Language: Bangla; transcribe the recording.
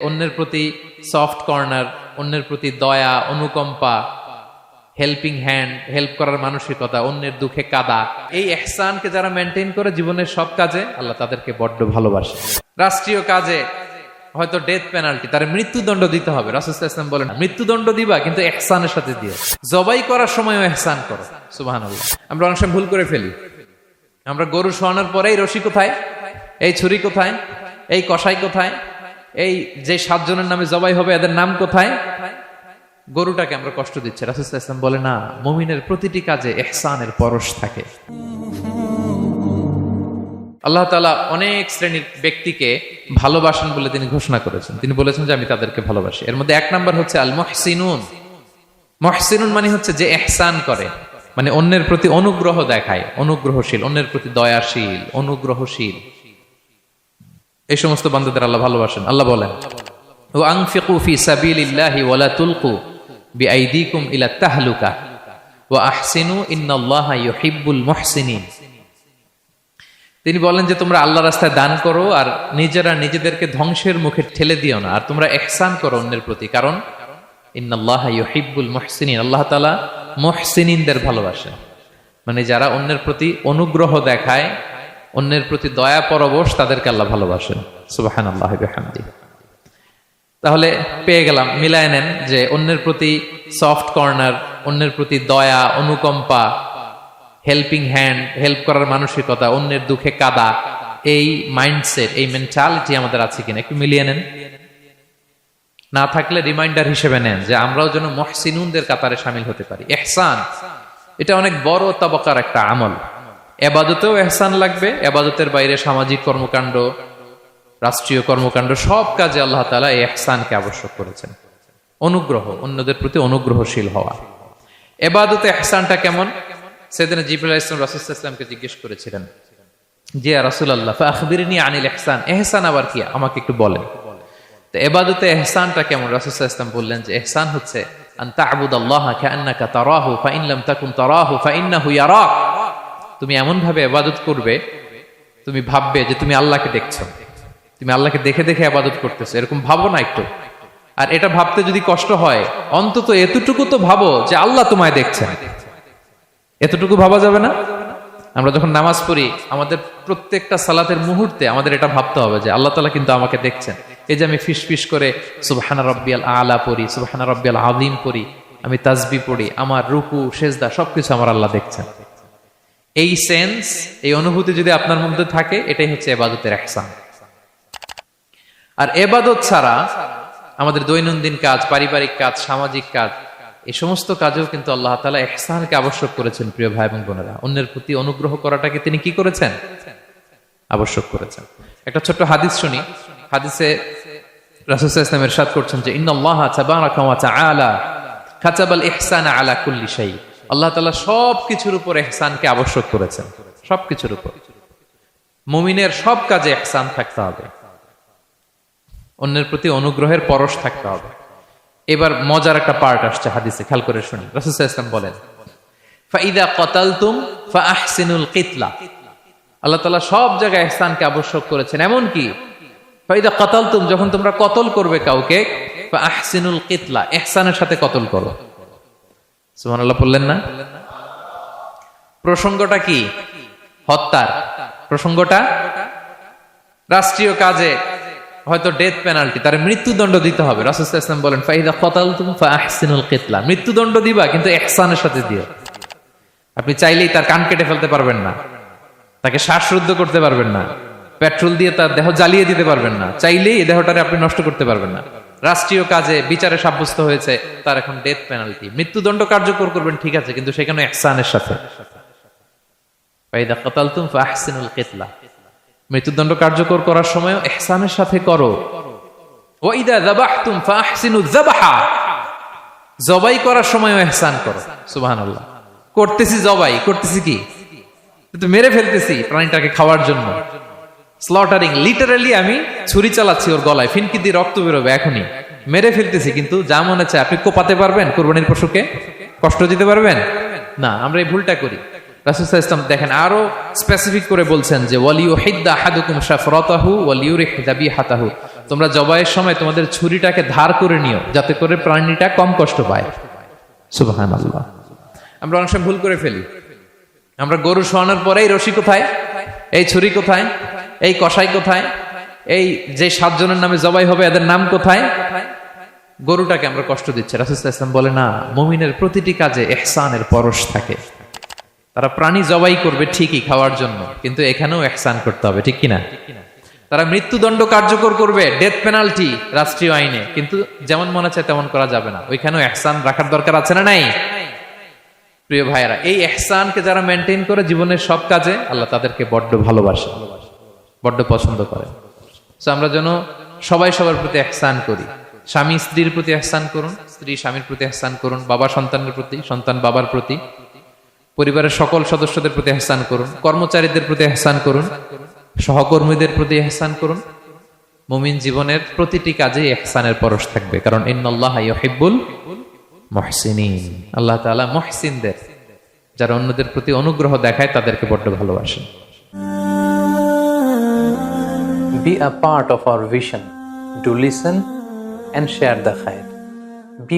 অন্যের প্রতি সফট কর্নার অন্যের প্রতি দয়া, অনুকম্পা হেল্পিং হ্যান্ড হেল্প করার মানসিকতা, অন্যের দুঃখে কাদা। এই এহসানকে যারা মেনটেন করে জীবনের সব কাজে, আল্লাহ তাদেরকে বড্ড ভালোবাসে। রাষ্ট্রীয় কাজে, হয়তো ডেথ পেনাল্টি তার মৃত্যুদণ্ড দিতে হবে। রাসুল ইসলাম বলেন, মৃত্যুদণ্ড দিবা, কিন্তু এহসানের সাথে দিও জবাই করার সময়ও এহসান করো। সুবাহ আমরা অনেক সময় ভুল করে ফেলি। আমরা গরু শোয়ানোর পরে এই রশি কোথায়? এই ছুরি কোথায়? এই কষাই কোথায়? এই যে সাতজনের নামে জবাই হবে, এদের নাম কোথায়? গরুটাকে আমরা কষ্ট দিচ্ছি। রাসুল ইসলাম বলে, না, মমিনের প্রতিটি কাজে এহসানের পরশ থাকে। আল্লাহ তালা অনেক শ্রেণির ব্যক্তিকে ভালোবাসেন বলে তিনি ঘোষণা করেছেন। তিনি বলেছেন যে, আমি তাদেরকে ভালোবাসি। এর মধ্যে এক নম্বর হচ্ছে আল মহসিনুন মহসিনুন মানে হচ্ছে যে এহসান করে মানে অন্যের প্রতি অনুগ্রহ দেখায়, অনুগ্রহশীল, অন্যের প্রতি দয়াশীল, অনুগ্রহশীল। এই সমস্ত বান্ধবদের আল্লাহ ভালোবাসেন। আল্লাহ বলেন ও আংফিকু ফি সাবিলিল্লাহি ওয়ালা তুলকু বিআইদিকুম ইলা তাহলুকা ওয়া আহসিনু ইন্নাল্লাহা ইউহিব্বুল মুহসিনিন। তিনি বলেন যে, তোমরা আল্লাহ রাস্তায় দান করো আর নিজেরা নিজেদেরকে ধ্বংসের মুখে ঠেলে দিও না, আর তোমরা এহসান করো অন্যের প্রতি, কারণ ইন্নাল্লাহ ইউহিব্বুল মুহসিনিন। আল্লাহ তাআলা মুহসিনিনদের ভালোবাসেন। মানে যারা অন্যের প্রতি অনুগ্রহ দেখায় অন্যের প্রতি দয়া পরবশ তাদেরকে আল্লাহ ভালোবাসেন। সুবহানাল্লাহি বিহামদি। তাহলে পেয়ে গেলাম, মিলায় নেন যে অন্যের প্রতি সফট কর্নার অন্যের প্রতি দয়া, অনুকম্পা হেল্পিং হ্যান্ড হেল্প করার মানসিকতা, অন্যের দুঃখে কাদা, এই মাইন্ডসেট এই মেন্টালিটি আমাদের আছে কিনা একটু মিলিয়ে নেন। না থাকলে রিমাইন্ডার হিসেবে নেন যে আমরাও যেন মহসিনুনদের কাতারে সামিল হতে পারি। এহসান এটা অনেক বড় তবকার একটা আমল। এবাদতেও এহসান লাগবে, এবাদতের বাইরে সামাজিক কর্মকাণ্ড, রাষ্ট্রীয় কর্মকাণ্ড, সব কাজে আল্লাহ তালা এই এহসানকে আবশ্যক করেছেন। অনুগ্রহ, অন্যদের প্রতি অনুগ্রহশীল হওয়া। এবাদতে এহসানটা কেমন? সেদিন জিবুল ইসলাম রাসুল ইসলামকে জিজ্ঞেস করেছিলেন, যে রাসুল আল্লাহ আখবিরিনী আনিল এহসান এহসান আবার কি? আমাকে একটু বলেন। তো এবাদতে এহসানটা কেমন? রাসুল ইসলাম বললেন যে এহসান হচ্ছে, আন তা'বুদ আল্লাহ কাআন্নাকা তারাহু, ফাইন লাম তাকুন তারাহু তুমি এমন ভাবে ইবাদত করবে, তুমি ভাববে যে তুমি আল্লাহকে দেখছ। তুমি আল্লাহকে দেখে দেখে আবাদত করতেছো। এরকম ভাবো না একটু। আর এটা ভাবতে যদি কষ্ট হয়, অন্তত এতটুকু তো ভাবো যে আল্লাহ তোমায় দেখছেন। এতটুকু ভাবা যাবে না? আমরা যখন নামাজ পড়ি, আমাদের প্রত্যেকটা সালাতের মুহূর্তে আমাদের এটা ভাবতে হবে যে আল্লাহ তালা কিন্তু আমাকে দেখছেন। এই যে আমি ফিস ফিস করে সুবহানা রব্বিয়াল আলা পড়ি, সুবহানা রব্বিয়াল আলিম পড়ি, আমি তাজবি পড়ি, আমার রুকু, সেজদা, সবকিছু আমার আল্লাহ দেখছেন। এই সেন্স এই অনুভূতি যদি আপনার মধ্যে থাকে, এটাই হচ্ছে এবাদতের একসান আর এবাদত ছাড়া আমাদের দৈনন্দিন কাজ, পারিবারিক কাজ, সামাজিক কাজ, এই সমস্ত কাজেও কিন্তু আল্লাহ তালা এহসানকে আবশ্যক করেছেন, প্রিয় ভাই এবং বোনেরা। অন্যের প্রতি অনুগ্রহ করাটাকে তিনি কি করেছেন? আবশ্যক করেছেন। একটা ছোট্ট হাদিস শুনি। হাদিসে ইসলামের সাদ করছেন যে ইন্নআল্লাহ তাবারাকা আলা কুল্লি শাই আল্লাহ তাআলা সব কিছুর উপর ইহসানকে আবশ্যক করেছেন। সব কিছুর উপর। মুমিনের সব কাজে ইহসান থাকতে হবে। অন্যের প্রতি অনুগ্রহের পরশ থাকতে হবে। এবার মজার একটা পার্ট আসছে হাদিসে, খেয়াল করে শুনি। রাসুল ইসলাম বলেন, ফাইদা কতালতুম ফা আহসিনুল কিতলা। আল্লাহ তালা সব জায়গায় ইহসানকে আবশ্যক করেছেন। এমন কি ফাইদা কতালতুম যখন তোমরা কতল করবে কাউকে ফা আহসিনুল কিতলা ইহসানের সাথে কতল করো। সুবহানাল্লাহ বললেন না? প্রসঙ্গটা কি? হত্যার। প্রসঙ্গটা? রাষ্ট্রীয় কাজে হয়তো ডেথ পেনাল্টি তার মৃত্যুদণ্ড দিতে হবে। রাসুল ইসলাম বলেন, ফাইদা কতাল তুমি আহসিনুল কিতলা। মৃত্যুদণ্ড দিবা, কিন্তু এহসানের সাথে দিও। আপনি চাইলেই তার কান কেটে ফেলতে পারবেন না। তাকে শ্বাসরুদ্ধ করতে পারবেন না। পেট্রোল দিয়ে তার দেহ জ্বালিয়ে দিতে পারবেন না। চাইলেই এই দেহটারে আপনি নষ্ট করতে পারবেন না। রাষ্ট্রীয় কাজে বিচারে সাব্যস্ত হয়েছে, তার এখন ডেথ পেনাল্টি মৃত্যুদণ্ড কার্যকর করবেন, ঠিক আছে, কিন্তু সেখানে এহসানের সাথে। মৃত্যুদণ্ড কার্যকর করার সময় এহসানের সাথে করো। জবাই করার সময় এহসান করো, সুবহানাল্লাহ। করতেছি জবাই, করতেছি কি? মেরে ফেলতেছি প্রাণীটাকে খাওয়ার জন্য। স্লটারিং লিটারালি আমি ছুরি চালাচ্ছি ওর গলায়, ফিনকি দিয়ে রক্ত বেরোবে এখনই। মেরে ফেলতেছি, কিন্তু যা মনে চায় আপনি কোপাতে পারবেন কোরবানির পশুকে? কষ্ট দিতে পারবেন? না, আমরা এই ভুলটা করি। রাসুসাহ ইসলাম দেখেন, আরও স্পেসিফিক করে বলছেন যে ওয়ালিউ হিদ্দা হাদুকুম শাফরাতাহু ওয়ালিউরিহ দাবিহাতাহু তোমরা জবাইয়ের সময় তোমাদের ছুরিটাকে ধার করে নিও, যাতে করে প্রাণীটা কম কষ্ট পায়। সুবাহান আল্লাহ আমরা অনেক সময় ভুল করে ফেলি। আমরা গরু শোয়ানোর পরে এই রশি কোথায়? এই ছুরি কোথায়? এই কষাই কোথায়? এই যে সাতজনের নামে জবাই হবে, এদের নাম কোথায়? গরুটাকে আমরা কষ্ট দিচ্ছি। রাসুল ইসলাম বলে, না, মমিনের প্রতিটি কাজে এহসানের পরশ থাকে। তারা প্রাণী জবাই করবে ঠিকই খাওয়ার জন্য, কিন্তু এখানেও এহসান করতে হবে, ঠিক কিনা? তারা মৃত্যুদণ্ড কার্যকর করবে ডেথ পেনাল্টি রাষ্ট্রীয় আইনে, কিন্তু যেমন মনে চায় তেমন করা যাবে না। ওইখানেও এহসান রাখার দরকার আছে না নাই? প্রিয় ভাইয়েরা, এই এহসানকে যারা মেনটেন করে জীবনের সব কাজে, আল্লাহ তাদেরকে বড্ড ভালোবাসে। বড্ড পছন্দ করে। তো আমরা যেন সবাই সবার প্রতি এহসান করি। স্বামী স্ত্রীর প্রতি এহসান করুন, স্ত্রী স্বামীর প্রতি এহসান করুন, বাবা সন্তানের প্রতি, সন্তান বাবার প্রতি, পরিবারের সকল সদস্যদের প্রতি এহসান করুন, কর্মচারীদের প্রতি এহসান করুন, সহকর্মীদের প্রতি এহসান করুন। মুমিন জীবনের প্রতিটি কাজে এহসানের পরশ থাকবে, কারণ ইন্নাল্লাহ ইউহিব্বুল মহসিনিন। আল্লাহ তাআলা মহসিনদের, যারা অন্যদের প্রতি অনুগ্রহ দেখায়, তাদেরকে বড্ড ভালোবাসেন। Be a part of our vision. Do listen and share the khair. Be